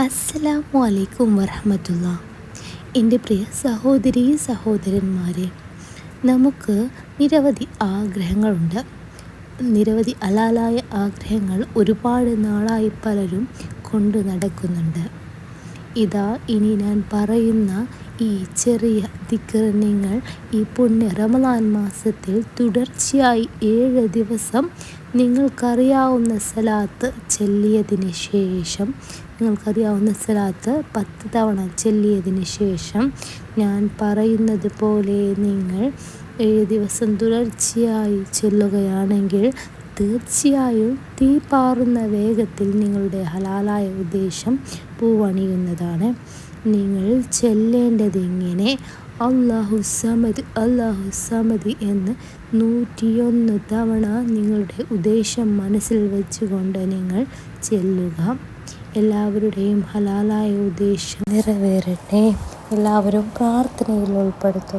അസ്സലാമു അലൈക്കും വറഹമത്തുള്ള. എന്റെ പ്രിയ സഹോദരി സഹോദരന്മാരെ നമുക്ക് നിരവധി ആഗ്രഹങ്ങളുണ്ട്. നിരവധി അലാലായ ആഗ്രഹങ്ങൾ ഒരുപാട് നാളായി പലരും കൊണ്ടു നടക്കുന്നുണ്ട്. ഇതാ ഇനി ഞാൻ പറയുന്ന ഈ ചെറിയ നിങ്ങൾ ഈ പുണ്യ റമദാൻ മാസത്തിൽ തുടർച്ചയായി ഏഴ് ദിവസം നിങ്ങൾക്കറിയാവുന്ന സലാത്ത് ചെല്ലിയതിന് ശേഷം നിങ്ങൾക്കറിയാവുന്ന സ്ഥലത്ത് പത്ത് തവണ ചെല്ലിയതിന് ശേഷം ഞാൻ പറയുന്നത് പോലെ നിങ്ങൾ ഏഴ് ദിവസം തുടർച്ചയായി ചെല്ലുകയാണെങ്കിൽ തീർച്ചയായും തീ പാറുന്ന വേഗത്തിൽ നിങ്ങളുടെ ഹലാലായ ഉദ്ദേശം പൂവണിയുന്നതാണ്. നിങ്ങൾ ചെല്ലേണ്ടത് ഇങ്ങനെ അള്ളാഹു സമദ് അള്ളാഹു സമദ് എന്ന് നൂറ്റിയൊന്ന് തവണ നിങ്ങളുടെ ഉദ്ദേശം മനസ്സിൽ വെച്ചുകൊണ്ട് നിങ്ങൾ ചെല്ലുക. എല്ലാവരുടെയും ഹലാലായ ഉദ്ദേശം നിറവേറട്ടെ. എല്ലാവരും പ്രാർത്ഥനയിൽ ഉൾപ്പെടുത്തും